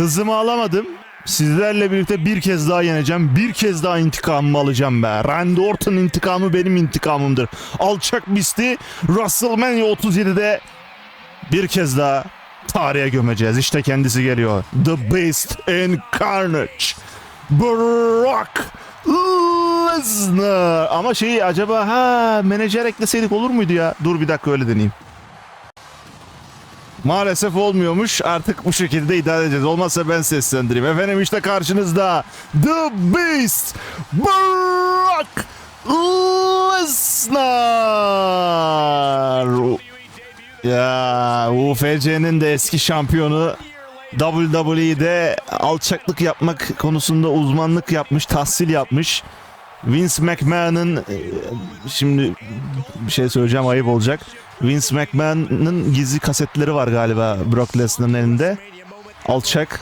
Hızımı alamadım. Sizlerle birlikte bir kez daha yeneceğim. Bir kez daha intikamımı alacağım be. Randy Orton intikamı benim intikamımdır. Alçak misli WrestleMania 37'de bir kez daha tarihe gömeceğiz. İşte kendisi geliyor. The Beast Incarnate. Brock Lesnar. Ama şeyi acaba ha menajer ekleseydik olur muydu ya? Dur bir dakika öyle deneyeyim. Maalesef olmuyormuş. Artık bu şekilde idare edeceğiz. Olmazsa ben seslendireyim. Efendim işte karşınızda The Beast Brock Lesnar. Ya UFC'nin de eski şampiyonu WWE'de alçaklık yapmak konusunda uzmanlık yapmış, tahsil yapmış. Vince McMahon'ın e, şimdi bir şey söyleyeceğim ayıp olacak. Vince McMahon'ın gizli kasetleri var galiba Brock Lesnar'ın elinde. Alçak.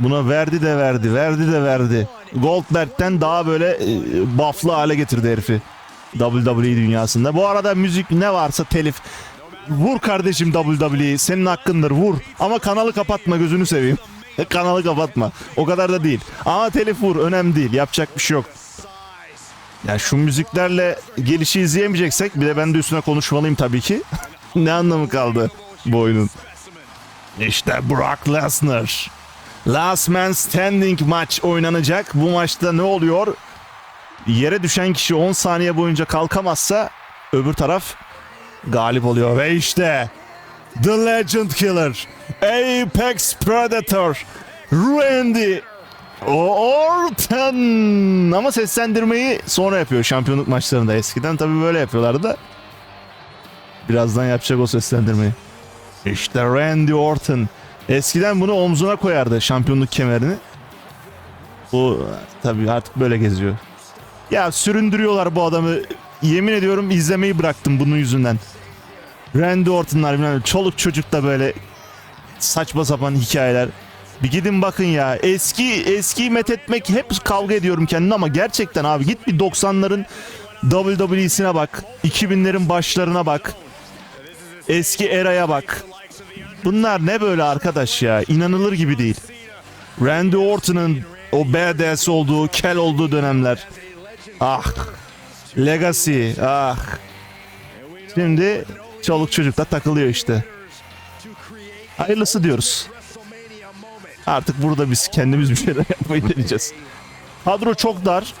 Buna verdi de verdi, verdi de verdi. Goldberg'den daha böyle e, buff'lı hale getirdi herifi. WWE dünyasında. Bu arada müzik ne varsa telif. Vur kardeşim WWE. Senin hakkındır vur. Ama kanalı kapatma gözünü seveyim. kanalı kapatma. O kadar da değil. Ama telif vur. Önemli değil. Yapacak bir şey yok. Ya şu müziklerle gelişi izleyemeyeceksek bir de ben de üstüne konuşmalıyım tabii ki. ne anlamı kaldı bu oyunun? İşte Brock Lesnar. Last Man Standing maç oynanacak. Bu maçta ne oluyor? Yere düşen kişi 10 saniye boyunca kalkamazsa öbür taraf galip oluyor. Ve işte The Legend Killer, Apex Predator, Randy Orton. Ama seslendirmeyi sonra yapıyor şampiyonluk maçlarında. Eskiden tabii böyle yapıyorlardı da. Birazdan yapacak o seslendirmeyi. İşte Randy Orton. Eskiden bunu omzuna koyardı şampiyonluk kemerini. Bu tabii artık böyle geziyor. Ya süründürüyorlar bu adamı. Yemin ediyorum izlemeyi bıraktım bunun yüzünden. Randy Orton'lar bilmem. Çoluk çocuk da böyle saçma sapan hikayeler. Bir gidin bakın ya. Eski eski met etmek hep kavga ediyorum kendimle ama gerçekten abi git bir 90'ların WWE'sine bak. 2000'lerin başlarına bak. Eski eraya bak. Bunlar ne böyle arkadaş ya? İnanılır gibi değil. Randy Orton'un o badass olduğu, kel olduğu dönemler. Ah. Legacy. Ah. Şimdi çoluk çocukla takılıyor işte. Hayırlısı diyoruz. Artık burada biz kendimiz bir şeyler yapmayı deneyeceğiz. Kadro çok dar.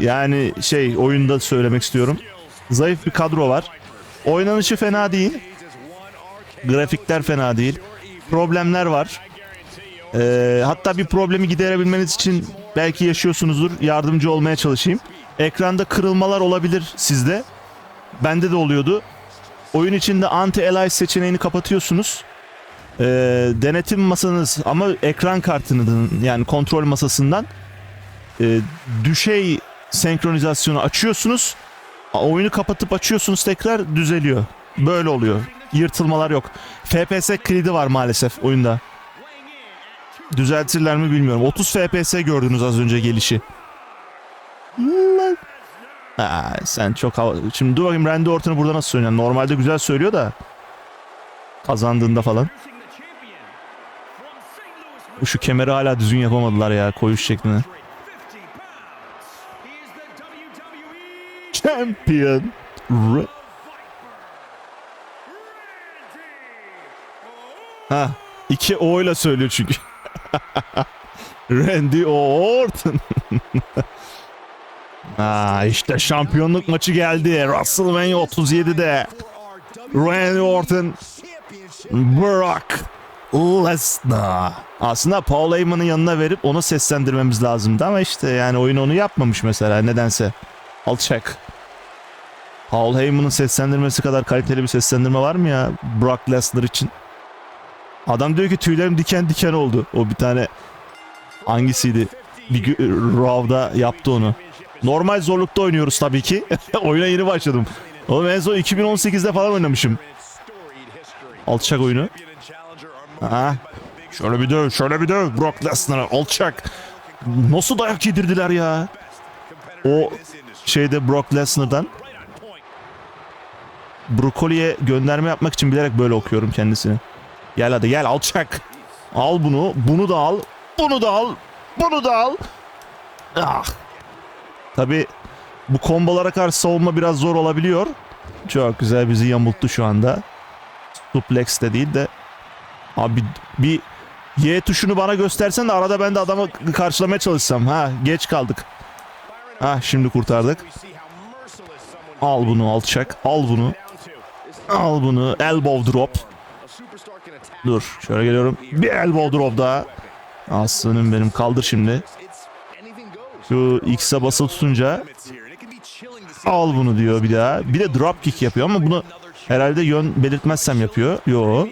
Yani şey oyunda söylemek istiyorum. Zayıf bir kadro var. Oynanışı fena değil. Grafikler fena değil. Problemler var. Ee, hatta bir problemi giderebilmeniz için belki yaşıyorsunuzdur. Yardımcı olmaya çalışayım. Ekranda kırılmalar olabilir sizde. Bende de oluyordu. Oyun içinde anti-alias seçeneğini kapatıyorsunuz. Ee, denetim masanız ama ekran kartının yani kontrol masasından e, düşey senkronizasyonu açıyorsunuz. Oyunu kapatıp açıyorsunuz tekrar düzeliyor. Böyle oluyor. Yırtılmalar yok. FPS kilidi var maalesef oyunda. Düzeltirler mi bilmiyorum. 30 FPS gördünüz az önce gelişi. Aa, sen çok hava... Şimdi dur bakayım Randy Orton'u burada nasıl söylüyor? Normalde güzel söylüyor da. Kazandığında falan. Şu kemeri hala düzgün yapamadılar ya koyuş şeklini. Champion. Ha, iki O ile söylüyor çünkü. Randy Orton. ha, işte şampiyonluk maçı geldi. WrestleMania 37'de. Randy Orton, Brock Lesnar. Aslında Paul Heyman'ın yanına verip onu seslendirmemiz lazımdı ama işte yani oyun onu yapmamış mesela nedense. Alçak. Paul Heyman'ın seslendirmesi kadar kaliteli bir seslendirme var mı ya Brock Lesnar için? Adam diyor ki tüylerim diken diken oldu. O bir tane hangisiydi? Bir Raw'da yaptı onu. Normal zorlukta oynuyoruz tabii ki. Oyuna yeni başladım. Oğlum en son 2018'de falan oynamışım. Alçak oyunu. Ha. Şöyle bir döv, şöyle bir döv. Brock Lesnar'a alçak. Nasıl dayak yedirdiler ya? O şeyde Brock Lesnar'dan Brokoli'ye gönderme yapmak için bilerek böyle okuyorum kendisini. Gel hadi gel alçak. Al bunu. Bunu da al. Bunu da al. Bunu da al. Ah. Tabi bu kombolara karşı savunma biraz zor olabiliyor. Çok güzel bizi yamulttu şu anda. Suplex de değil de. Abi bir Y tuşunu bana göstersen de arada ben de adamı karşılamaya çalışsam. Ha geç kaldık. Ha şimdi kurtardık. Al bunu alçak. Al bunu. Al bunu. Elbow drop. Dur şöyle geliyorum. Bir elbow drop daha. Aslanım benim kaldır şimdi. Şu X'e basılı tutunca al bunu diyor bir daha. Bir de drop kick yapıyor ama bunu herhalde yön belirtmezsem yapıyor. Yo.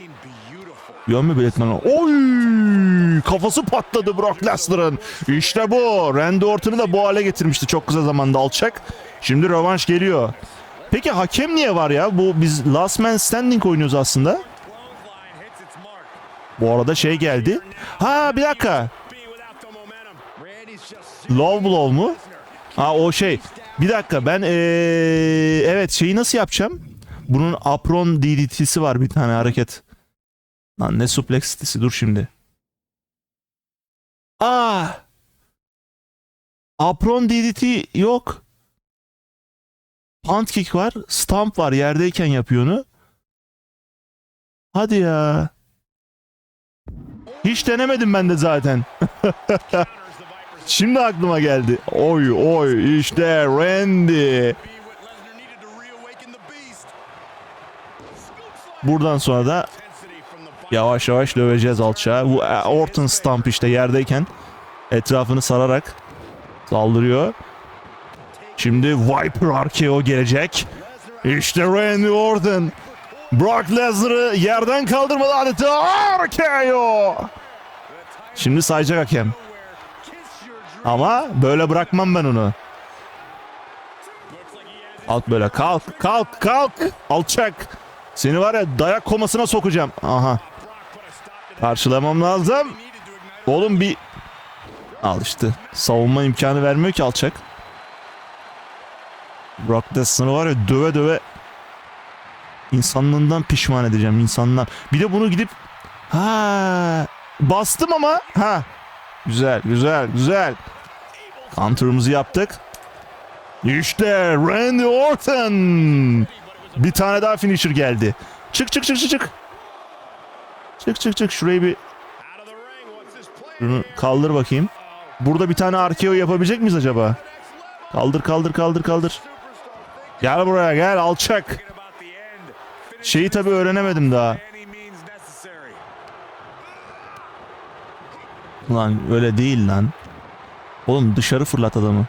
Yön mü belirtmem? Oy! Kafası patladı Brock Lesnar'ın. İşte bu. Randy Orton'u da bu hale getirmişti çok kısa zamanda alçak. Şimdi rövanş geliyor. Peki hakem niye var ya? Bu biz Last Man Standing oynuyoruz aslında. Bu arada şey geldi. Ha bir dakika. Low blow mu? Ha o şey. Bir dakika ben ee, evet şeyi nasıl yapacağım? Bunun apron DDT'si var bir tane hareket. Lan ne suplex sitesi dur şimdi. Aa! Apron DDT yok. Punt kick var. Stomp var. Yerdeyken yapıyor onu. Hadi ya. Hiç denemedim ben de zaten. Şimdi aklıma geldi. Oy oy işte Randy. Buradan sonra da yavaş yavaş döveceğiz alçağı. Bu e, Orton Stomp işte yerdeyken etrafını sararak saldırıyor. Şimdi Viper RKO gelecek. İşte Randy Orton. Brock Lesnar'ı yerden kaldırmadı adeta RKO. Şimdi sayacak hakem. Ama böyle bırakmam ben onu. Kalk böyle kalk kalk kalk. Alçak. Seni var ya dayak komasına sokacağım. Aha. Karşılamam lazım. Oğlum bir... Al işte. Savunma imkanı vermiyor ki alçak. Brock Lesnar'ı var ya döve döve insanlığından pişman edeceğim insanlar. Bir de bunu gidip ha bastım ama ha güzel güzel güzel. Counter'ımızı yaptık. İşte Randy Orton. Bir tane daha finisher geldi. Çık çık çık çık çık. Çık çık çık şurayı bir şunu kaldır bakayım. Burada bir tane RKO yapabilecek miyiz acaba? Kaldır kaldır kaldır kaldır. Gel buraya gel alçak. Şeyi tabi öğrenemedim daha. Lan öyle değil lan. Oğlum dışarı fırlat adamı.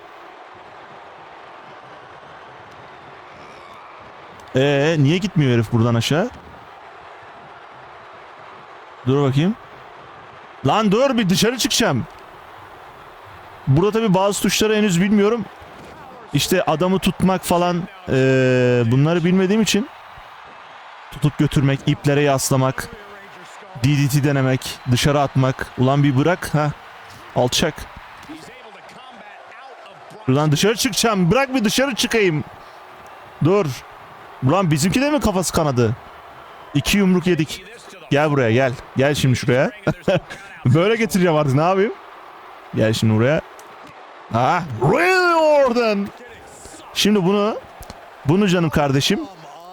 Ee niye gitmiyor herif buradan aşağı? Dur bakayım. Lan dur bir dışarı çıkacağım. Burada tabi bazı tuşları henüz bilmiyorum. İşte adamı tutmak falan ee, bunları bilmediğim için tutup götürmek, iplere yaslamak, DDT denemek, dışarı atmak. Ulan bir bırak ha. Alçak. Ulan dışarı çıkacağım. Bırak bir dışarı çıkayım. Dur. Ulan bizimki de mi kafası kanadı? İki yumruk yedik. Gel buraya gel. Gel şimdi şuraya. Böyle getireceğim artık ne yapayım? Gel şimdi buraya. Ha, Randy Orton. Şimdi bunu bunu canım kardeşim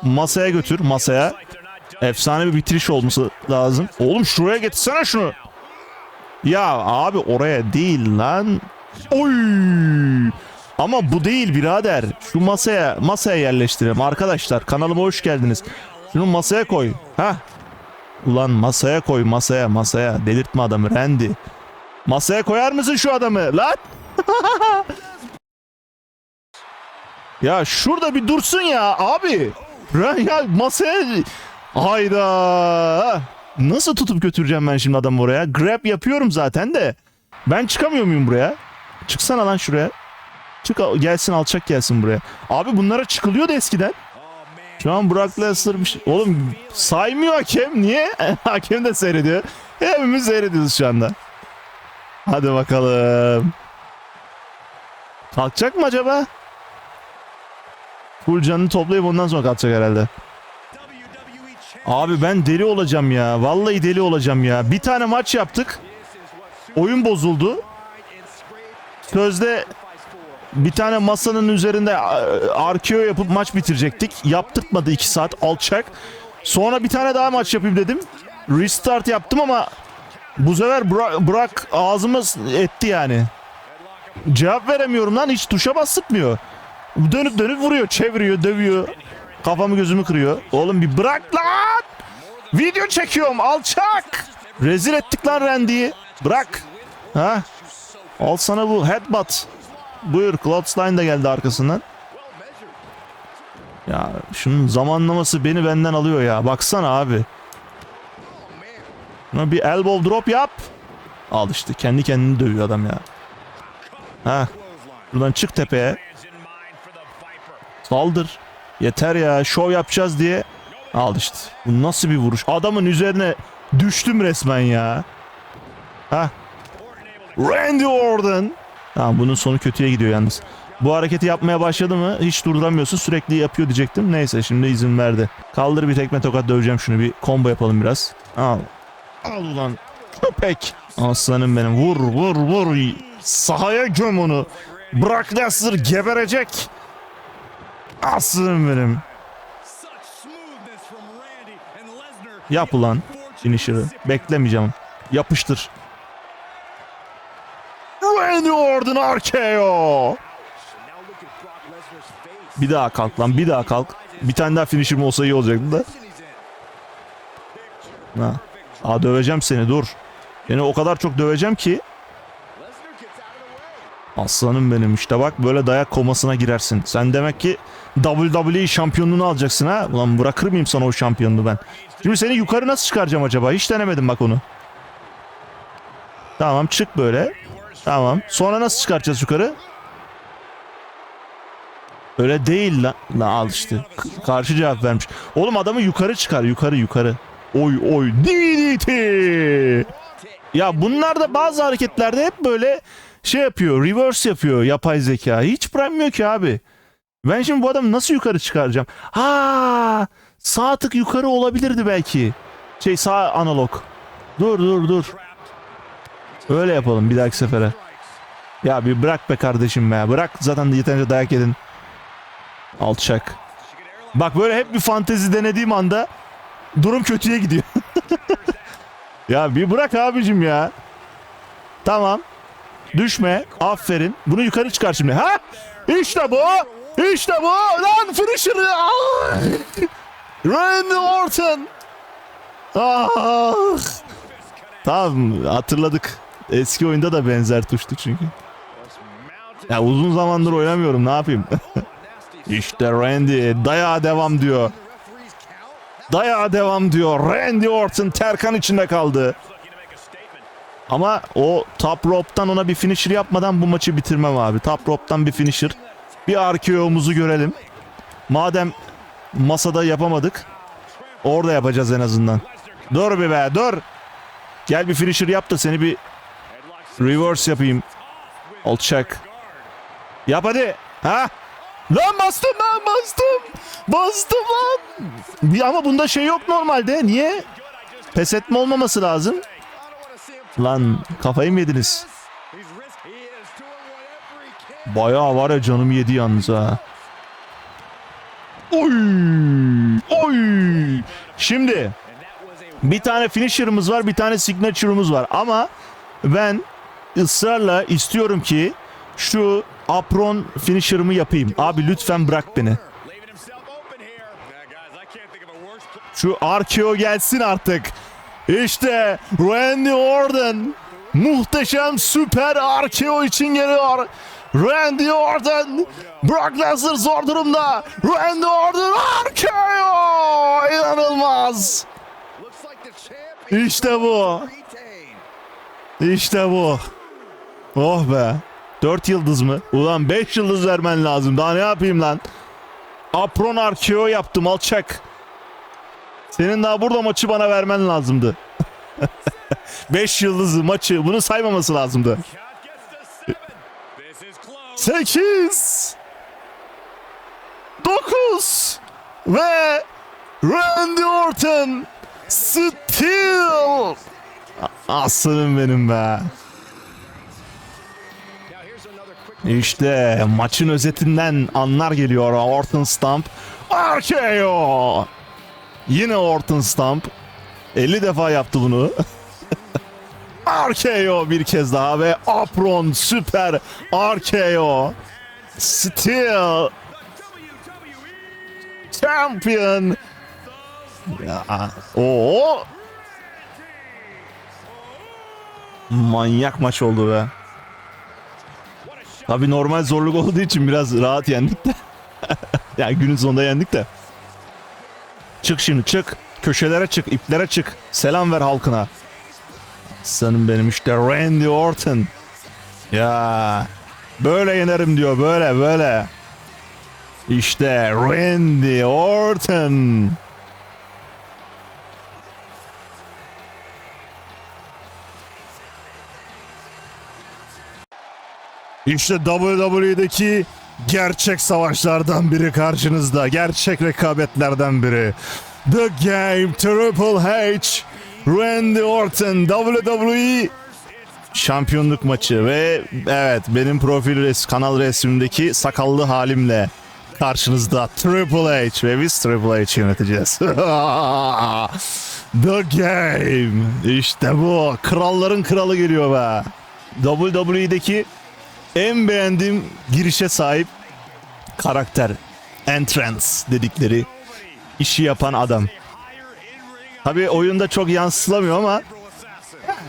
masaya götür masaya. Efsane bir bitiriş olması lazım. Oğlum şuraya getirsene şunu. Ya abi oraya değil lan. Oy! Ama bu değil birader. Şu masaya masaya yerleştirelim arkadaşlar. Kanalıma hoş geldiniz. Şunu masaya koy. Ha? Ulan masaya koy masaya masaya. Delirtme adamı Randy. Masaya koyar mısın şu adamı? Lan! ya şurada bir dursun ya abi. Ya masaya... Hayda. Nasıl tutup götüreceğim ben şimdi adamı oraya? Grab yapıyorum zaten de. Ben çıkamıyor muyum buraya? Çıksana lan şuraya. Çık gelsin alçak gelsin buraya. Abi bunlara çıkılıyordu eskiden. Şu an Brock Lesnar. Oğlum saymıyor hakem. Niye? hakem de seyrediyor. Hepimiz seyrediyoruz şu anda. Hadi bakalım. Kalkacak mı acaba? Full canını toplayıp ondan sonra kalkacak herhalde. Abi ben deli olacağım ya. Vallahi deli olacağım ya. Bir tane maç yaptık. Oyun bozuldu. Sözde bir tane masanın üzerinde e, RKO yapıp maç bitirecektik. Yaptırtmadı 2 saat alçak. Sonra bir tane daha maç yapayım dedim. Restart yaptım ama bu sefer Burak ağzıma s- etti yani. Cevap veremiyorum lan hiç tuşa bastırmıyor. Dönüp dönüp vuruyor, çeviriyor, dövüyor. Kafamı gözümü kırıyor. Oğlum bir bırak lan! Video çekiyorum alçak! Rezil ettik lan Randy'yi. Bırak. Ha? Al sana bu headbutt. Buyur Clothesline de geldi arkasından. Ya şunun zamanlaması beni benden alıyor ya. Baksana abi. Buna bir elbow drop yap. Al işte kendi kendini dövüyor adam ya. Ha. Buradan çık tepeye. Saldır. Yeter ya şov yapacağız diye. Al işte. Bu nasıl bir vuruş? Adamın üzerine düştüm resmen ya. Ha. Randy Orton. Tamam bunun sonu kötüye gidiyor yalnız. Bu hareketi yapmaya başladı mı hiç durduramıyorsun sürekli yapıyor diyecektim. Neyse şimdi izin verdi. Kaldır bir tekme tokat döveceğim şunu bir combo yapalım biraz. Al. Al ulan köpek. Aslanım benim vur vur vur. Sahaya göm onu. Brock Lesnar geberecek. Aslanım benim. Yap ulan finisher'ı. Beklemeyeceğim. Yapıştır. Randy Orton RKO. Bir daha kalk lan bir daha kalk. Bir tane daha finisher'ım olsa iyi olacaktı da. Ha. Aa döveceğim seni dur. Seni o kadar çok döveceğim ki. Aslanım benim işte bak böyle dayak komasına girersin. Sen demek ki WWE şampiyonluğunu alacaksın ha. Ulan bırakır mıyım sana o şampiyonluğu ben? Şimdi seni yukarı nasıl çıkaracağım acaba? Hiç denemedim bak onu. Tamam çık böyle. Tamam. Sonra nasıl çıkartacağız yukarı? Öyle değil lan. Lan al işte. Karşı cevap vermiş. Oğlum adamı yukarı çıkar. Yukarı yukarı. Oy oy. DDT. Ya bunlar da bazı hareketlerde hep böyle şey yapıyor. Reverse yapıyor yapay zeka. Hiç bırakmıyor ki abi. Ben şimdi bu adamı nasıl yukarı çıkaracağım? Ha, sağ tık yukarı olabilirdi belki. Şey sağ analog. Dur dur dur. Öyle yapalım bir dahaki sefere. Ya bir bırak be kardeşim be. Bırak zaten yeterince dayak yedin. Alçak. Bak böyle hep bir fantezi denediğim anda durum kötüye gidiyor. ya bir bırak abicim ya. Tamam. Düşme. Aferin. Bunu yukarı çıkar şimdi. Ha? İşte bu. İşte bu. Lan finisher. Ah! Randy Orton. Ah. Tamam hatırladık. Eski oyunda da benzer tuştu çünkü. Ya uzun zamandır oynamıyorum ne yapayım. işte Randy daya devam diyor. Daya devam diyor. Randy Orton Terkan içinde kaldı. Ama o top rope'tan ona bir finisher yapmadan bu maçı bitirmem abi. Top rope'tan bir finisher. Bir RKO'muzu görelim. Madem masada yapamadık. Orada yapacağız en azından. Dur bir be dur. Gel bir finisher yap da seni bir reverse yapayım. Alçak. Yap hadi. Ha? Lan bastım lan bastım. Bastım lan. Ama bunda şey yok normalde. Niye? Pes etme olmaması lazım. Lan kafayı mı yediniz? Bayağı var ya canım yedi yalnız ha. Oy! Oy! Şimdi bir tane finisher'ımız var, bir tane signature'ımız var ama ben ısrarla istiyorum ki şu apron finisher'ımı yapayım. Abi lütfen bırak beni. Şu RKO gelsin artık. İşte Randy Orton muhteşem süper RKO için geliyor. Randy Orton Brock Lesnar zor durumda. Randy Orton RKO inanılmaz. İşte bu. İşte bu. Oh be. 4 yıldız mı? Ulan 5 yıldız vermen lazım. Daha ne yapayım lan? Apron RKO yaptım alçak. Senin daha burada maçı bana vermen lazımdı. 5 yıldızı maçı bunu saymaması lazımdı. 8 9 ve Randy Orton Steel. Aslanım benim be. İşte maçın özetinden anlar geliyor. Orton Stump. RKO. Yine Orton Stump. 50 defa yaptı bunu. RKO bir kez daha ve Apron süper RKO. Steel. Champion. Ya, o manyak maç oldu be. Tabi normal zorluk olduğu için biraz rahat yendik de. yani günün sonunda yendik de. Çık şimdi çık. Köşelere çık, iplere çık. Selam ver halkına. Sanım benim işte Randy Orton. Ya böyle yenerim diyor böyle böyle. İşte Randy Orton. İşte WWE'deki gerçek savaşlardan biri karşınızda. Gerçek rekabetlerden biri. The Game Triple H Randy Orton WWE şampiyonluk maçı ve evet benim profil res kanal resmimdeki sakallı halimle karşınızda Triple H ve biz Triple H yöneteceğiz. The Game işte bu kralların kralı geliyor be. WWE'deki en beğendiğim girişe sahip karakter. Entrance dedikleri işi yapan adam. Tabi oyunda çok yansıtılamıyor ama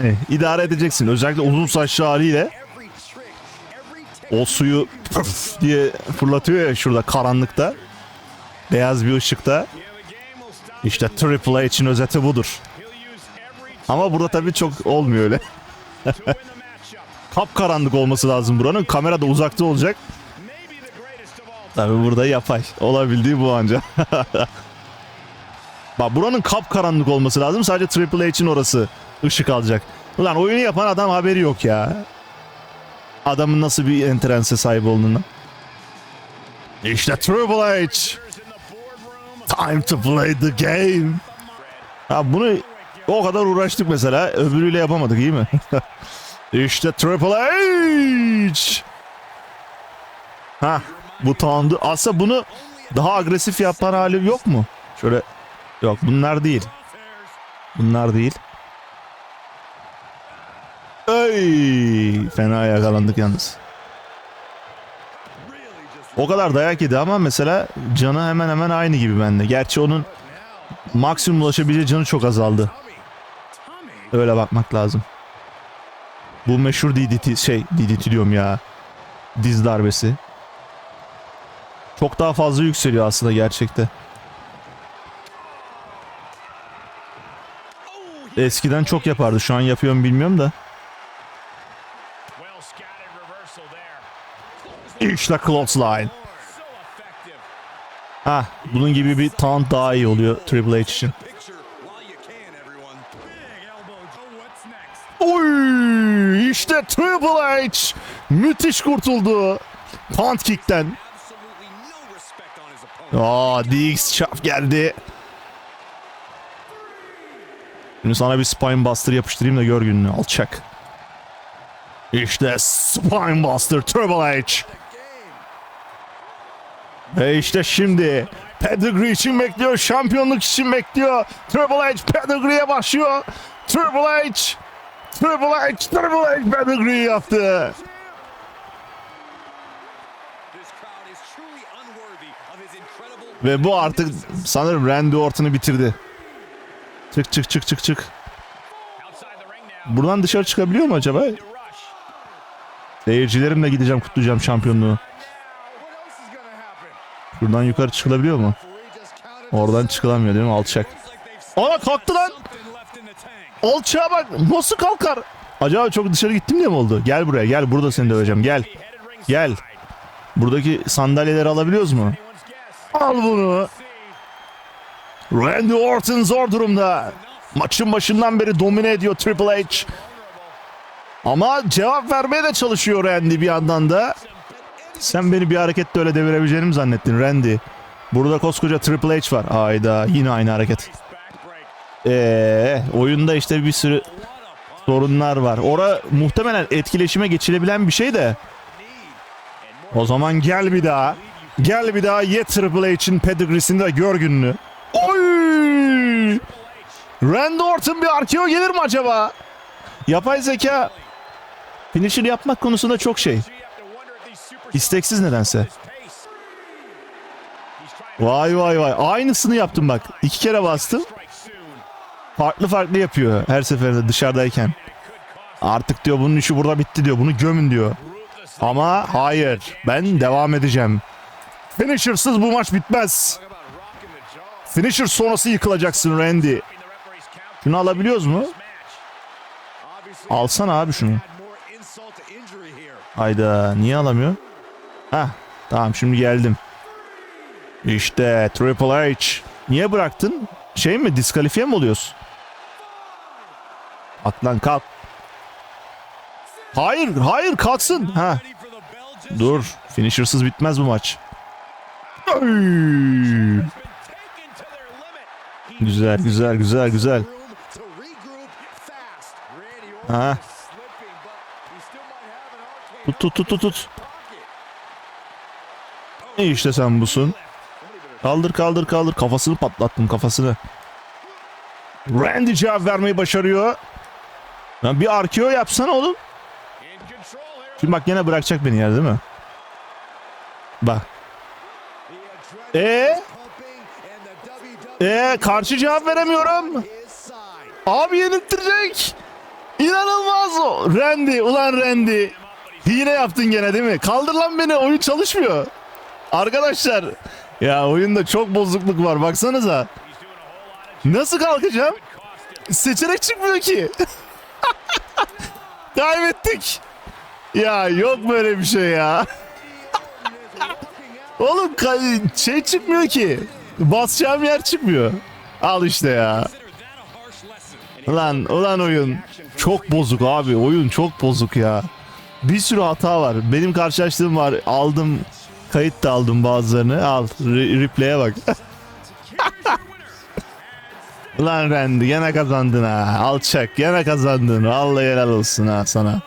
yani idare edeceksin. Özellikle uzun saçlı haliyle o suyu diye fırlatıyor ya şurada karanlıkta. Beyaz bir ışıkta. İşte Triple H'in özeti budur. Ama burada tabii çok olmuyor öyle. Kapkaranlık olması lazım buranın. Kamera da uzakta olacak. Tabii burada yapay. Olabildiği bu anca. Bak buranın kapkaranlık olması lazım. Sadece Triple H'in orası ışık alacak. Ulan oyunu yapan adam haberi yok ya. Adamın nasıl bir entrance'e sahip olduğunu. İşte Triple H. Time to play the game. Ha bunu o kadar uğraştık mesela. Öbürüyle yapamadık iyi mi? işte Triple H. Ha bu tamamdı. Aslında bunu daha agresif yapan hali yok mu? Şöyle yok bunlar değil. Bunlar değil. Ey, fena yakalandık yalnız. O kadar dayak yedi ama mesela canı hemen hemen aynı gibi bende. Gerçi onun maksimum ulaşabileceği canı çok azaldı. Öyle bakmak lazım. Bu meşhur DDT şey DDT diyorum ya. Diz darbesi. Çok daha fazla yükseliyor aslında gerçekte. Eskiden çok yapardı. Şu an yapıyor mu bilmiyorum da. İşte clothesline. Ha, bunun gibi bir taunt daha iyi oluyor Triple H için. İşte Triple H müthiş kurtuldu. Taunt kickten. Aa, DX çap geldi. Şimdi sana bir spine buster yapıştırayım da gör gününü. Alçak. İşte spine buster Triple H. Ve işte şimdi Pedigree için bekliyor. Şampiyonluk için bekliyor. Triple H Pedigree'ye başlıyor. Triple H. Triple H. Triple H Pedigree yaptı. Ve bu artık sanırım Randy Orton'u bitirdi. Çık çık çık çık çık. Buradan dışarı çıkabiliyor mu acaba? Seyircilerimle gideceğim kutlayacağım şampiyonluğu. Buradan yukarı çıkılabiliyor mu? Oradan çıkılamıyor değil mi? Alçak. Aa kalktı lan. Alçağa bak. Nasıl kalkar? Acaba çok dışarı gittim diye mi oldu? Gel buraya gel. Burada seni döveceğim. Gel. Gel. Buradaki sandalyeleri alabiliyoruz mu? Al bunu. Randy Orton zor durumda. Maçın başından beri domine ediyor Triple H. Ama cevap vermeye de çalışıyor Randy bir yandan da. Sen beni bir harekette öyle devirebileceğini mi zannettin Randy? Burada koskoca Triple H var. Ayda yine aynı hareket. Eee oyunda işte bir sürü sorunlar var. Ora muhtemelen etkileşime geçilebilen bir şey de. O zaman gel bir daha. Gel bir daha ye Triple H'in pedigreesini de gör gününü. Oy! Randy Orton bir RKO gelir mi acaba? Yapay zeka finisher yapmak konusunda çok şey. İsteksiz nedense. Vay vay vay. Aynısını yaptım bak. İki kere bastım. Farklı farklı yapıyor her seferinde dışarıdayken. Artık diyor bunun işi burada bitti diyor. Bunu gömün diyor. Ama hayır. Ben devam edeceğim. Finisher'sız bu maç bitmez. Finisher sonrası yıkılacaksın Randy. Şunu alabiliyoruz mu? Alsana abi şunu. Hayda niye alamıyor? Hah tamam şimdi geldim. İşte Triple H. Niye bıraktın? Şey mi diskalifiye mi oluyorsun? At lan kalk. Hayır hayır kalksın. Ha dur finisher'sız bitmez bu maç. Güzel güzel güzel güzel. Ha. Tut tut tut tut tut. İşte sen busun. Kaldır kaldır kaldır. Kafasını patlattım kafasını. Randy cevap vermeyi başarıyor. Lan bir RKO yapsana oğlum. Şimdi bak yine bırakacak beni yer değil mi? Bak. E e karşı cevap veremiyorum. Abi yeniltirecek. İnanılmaz o. Randy ulan Randy. Hile yaptın gene değil mi? Kaldır lan beni oyun çalışmıyor. Arkadaşlar ya oyunda çok bozukluk var baksanıza. Nasıl kalkacağım? Seçenek çıkmıyor ki. Kaybettik. Ya yok böyle bir şey ya. Oğlum şey çıkmıyor ki. Basacağım yer çıkmıyor. Al işte ya. Ulan ulan oyun çok bozuk abi. Oyun çok bozuk ya. Bir sürü hata var. Benim karşılaştığım var. Aldım kayıt da aldım bazılarını. Al re- replay'e bak. Ulan Randy gene kazandın ha. Alçak gene kazandın. Vallahi helal olsun ha sana.